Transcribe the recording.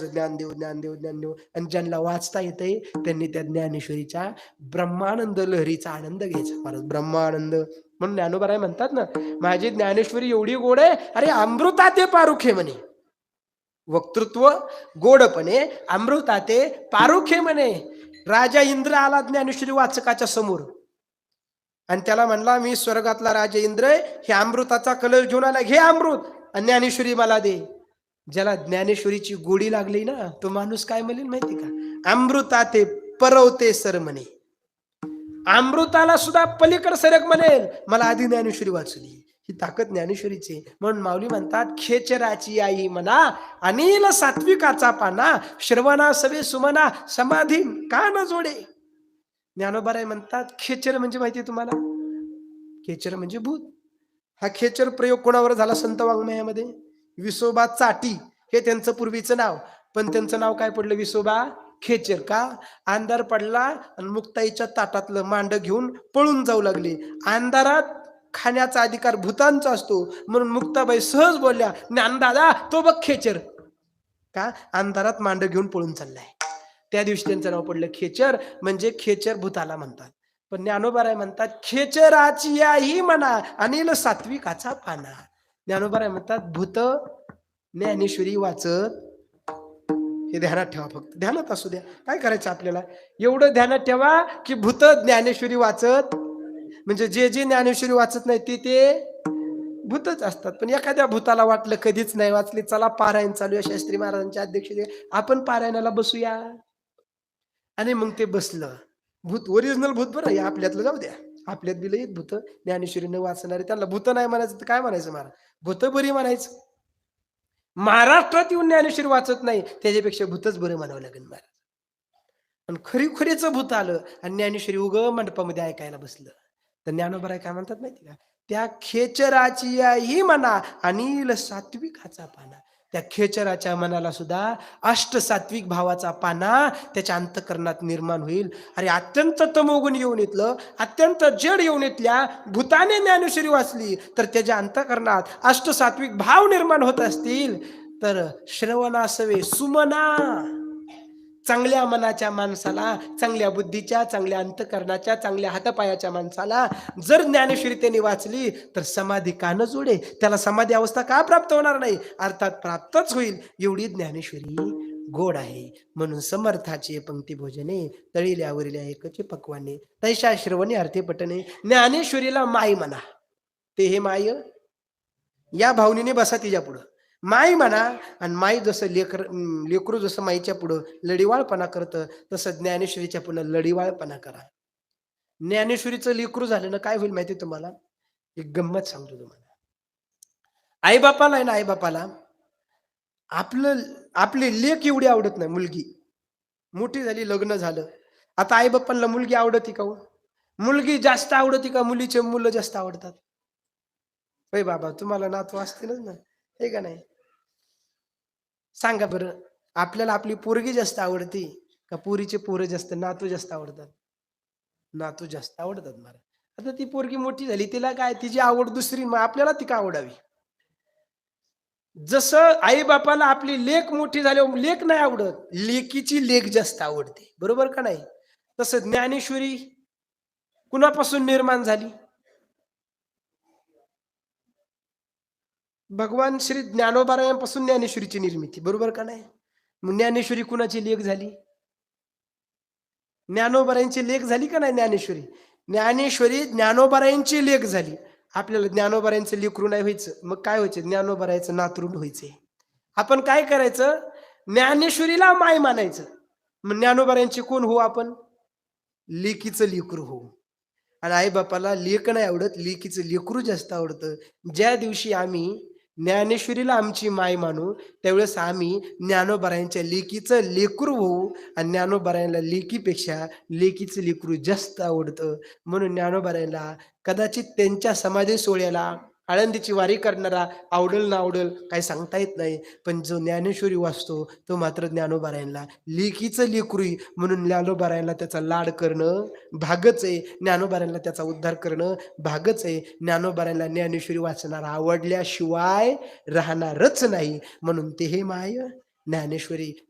ज्ञान देऊ ज्ञान देऊ ज्ञान देऊ आणि ज्यांना वाचता येतंय त्यांनी त्या ज्ञानेश्वरीच्या ब्रह्मानंद लहरीचा आनंद घ्यायचा. परत ब्रह्मानंद म्हणून ज्ञानोबराय म्हणतात ना माझी ज्ञानेश्वरी एवढी गोड आहे अरे अमृता ते पारुखे म्हणे. वक्तृत्व गोडपणे अमृता ते पारुखे म्हणे. राजा इंद्र आला ज्ञानेश्वरी वाचकाच्या समोर. आणि त्याला म्हणला मी स्वर्गातला राजा इंद्र आहे हे अमृताचा कलर घेऊन आला घे अमृत. आणि ज्ञानेश्वरी मला दे. ज्याला ज्ञानेश्वरीची गोडी लागली ना तो माणूस काय म्हणेल माहिती का? अमृता ते परवते सर म्हणे अमृताला सुद्धा पलीकड सरक म्हणेल. मला आधी ज्ञानेश्वरी वाचली ही ताकद ज्ञानेश्वरीची म्हणून माऊली म्हणतात खेचराची आई म्हणा अनिल सात्विकाचा पाना श्रवणा सवे सुमना समाधी का न जोडे? ज्ञानोबाराय म्हणतात खेचर म्हणजे माहिती तुम्हाला? खेचर म्हणजे भूत. हा खेचर प्रयोग कोणावर झाला संत वाङ्मयामध्ये? विसोबा चाटी हे त्यांचं पूर्वीचं नाव. पण त्यांचं नाव काय पडलं विसोबा? खेचर का? अंधार पडला आणि मुक्ताईच्या ताटातलं मांड घेऊन पळून जाऊ लागले. अंधारात खाण्याचा अधिकार भूतांचा असतो. म्हणून मुक्ताबाई सहज बोलल्या ज्ञानदादा तो बघ खेचर. का? अंधारात मांड घेऊन पळून चाललाय. त्या दिवशी त्यांचं नाव पडलं खेचर म्हणजे खेचर भूताला म्हणतात. पण ज्ञानोबाराय म्हणतात खेचराची आई म्हणा अनिल सात्विकाचा पाना. ज्ञानोबाराय म्हणतात भूत ज्ञानेश्वरी वाचत. हे ध्यानात ठेवा फक्त. ध्यानात असू द्या. काय करायचं आपल्याला? एवढं ध्यानात ठेवा की भूत ज्ञानेश्वरी वाचत. म्हणजे जे जे ज्ञानेश्वरी वाचत नाही ते ते भूतच असतात. पण एखाद्या भूताला वाटलं कधीच नाही वाचले चला पारायण चालू शास्त्री महाराजांच्या अध्यक्षते आपण पारायणाला बसूया. आणि मग ते बसलं. भूत ओरिजिनल भूत बरं या आपल्यातलं जाऊ द्या. आपल्यात बिल लई भूत ज्ञानेश्वरीनं वाचणारे त्यांना भूत नाही म्हणायचं तर काय म्हणायचं महाराज भूत बरी म्हणायचं. महाराष्ट्रात येऊन ज्ञानेश्वरी वाचत नाही त्याच्यापेक्षा भूतच बरं म्हणावं लागेल महाराज. पण खरी खरीचं भूत आलं आणि ज्ञानेश्वरी उग मंडपामध्ये ऐकायला बसलं. तर ज्ञानोबराय काय म्हणतात माहिती का? त्या खेचराची ही म्हणा अनिल सात्विकाचा पाना. त्या खेचराच्या मनाला सुद्धा अष्टसात्विक भावाचा पाना त्याच्या अंतकरणात निर्माण होईल. अरे अत्यंत तमोगुण येऊन येतलं अत्यंत जड येऊन येतल्या भूताने ज्ञानेश्वरी वाचली तर त्याच्या अंतकरणात अष्टसात्विक भाव निर्माण होत असतील. तर श्रवणासवे सुमना! चांगल्या मनाच्या माणसाला चांगल्या बुद्धीच्या चांगल्या अंतकरणाच्या चांगल्या हातापायाच्या माणसाला जर ज्ञानेश्वरी वाचली तर समाधी कान जोडे त्याला समाधी अवस्था का प्राप्त होणार नाही? अर्थात प्राप्तच होईल. एवढी ज्ञानेश्वरी गोड आहे. म्हणून समर्थाचे पंक्ती भोजने तळील्यावरील एकचे पक्वाने तैशा श्रवणे अर्थे पटणे ज्ञानेश्वरीला माय म्हणा. ते हे माय या भावनेने बसा तिच्या पुढं. माई म्हणा आणि माई जसं लेकर लेकरू जसं माईच्या पुढं लढीवाळपणा करतं तसं ज्ञानेश्वरीच्या पुढं लढीवाळपणा करा. ज्ञानेश्वरीचं लेकरू झालं ना काय होईल माहिती आहे तुम्हाला? एक गंमत सांगतो तुम्हाला. आई बापाला आहे ना आई बापाला आपलं आपली लेख एवढी आवडत नाही मुलगी. मोठी झाली लग्न झालं. आता आई बापांना मुलगी आवडती का हो? मुलगी जास्त आवडती का? मुलीचे मुलं जास्त आवडतात. होय बाबा तुम्हाला नातू असतीलच ना. हे का नाही? सांगा बरं आपल्याला आपली पोरगी जास्त आवडती का पोरीचे पोरं जास्त नातू जास्त आवडतात? नातू जास्त आवडतात मला. आता ती पोरगी मोठी झाली तिला काय तिची आवड दुसरी मग आपल्याला ती का आवडावी? जसं आई बापाला आपली लेख मोठी झाली लेख नाही आवडत लेकीची लेख जास्त आवडते. बरोबर का नाही? तसं ज्ञानेश्वरी कुणापासून निर्माण झाली? भगवान श्री ज्ञानोबारायांपासून ज्ञानेश्वरीची निर्मिती बरोबर का नाही? मग ज्ञानेश्वरी कुणाची लेख झाली? ज्ञानोबारायांची लेख झाली का नाही ज्ञानेश्वरी? ज्ञानेश्वरी ज्ञानोबारायांची लेख झाली. आपल्याला ज्ञानोबारायांचं लेकरू नाही व्हायचं. मग काय व्हायचं? ज्ञानोबारायचं नातरून व्हायचंय आपण काय करायचं? ज्ञानेश्वरीला माय मानायचं. मग ज्ञानोबारायांचे कोण हो आपण? लेकीचं लेकरू हो आणि आई बापाला लेख नाही आवडत लेकीचं लेकरू जास्त आवडतं. ज्या दिवशी आम्ही ज्ञानेश्वरीला आमची माय मानू. त्यावेळेस आम्ही ज्ञानोबरायांच्या लेकीचं लेकरू होऊ आणि ज्ञानोबरायांना लेकीपेक्षा लेकीचं लेकरू जास्त आवडतं. म्हणून ज्ञानोबरायांना कदाचित त्यांच्या समाधी सोहळ्याला आळंदीची वारी करणारा आवडल ना आवडल काही सांगता येत नाही. पण जो ज्ञानेश्वरी वाचतो तो मात्र ज्ञानोबारायणला लेकीचं लेकरुई म्हणून ज्ञानोबारायणला त्याचा लाड करणं भागच आहे. ज्ञानोबारायणला त्याचा उद्धार करणं भागच आहे. ज्ञानोबारायणला ज्ञानेश्वरी वाचणारा आवडल्याशिवाय राहणारच नाही. म्हणून ते हे माय ज्ञानेश्वरी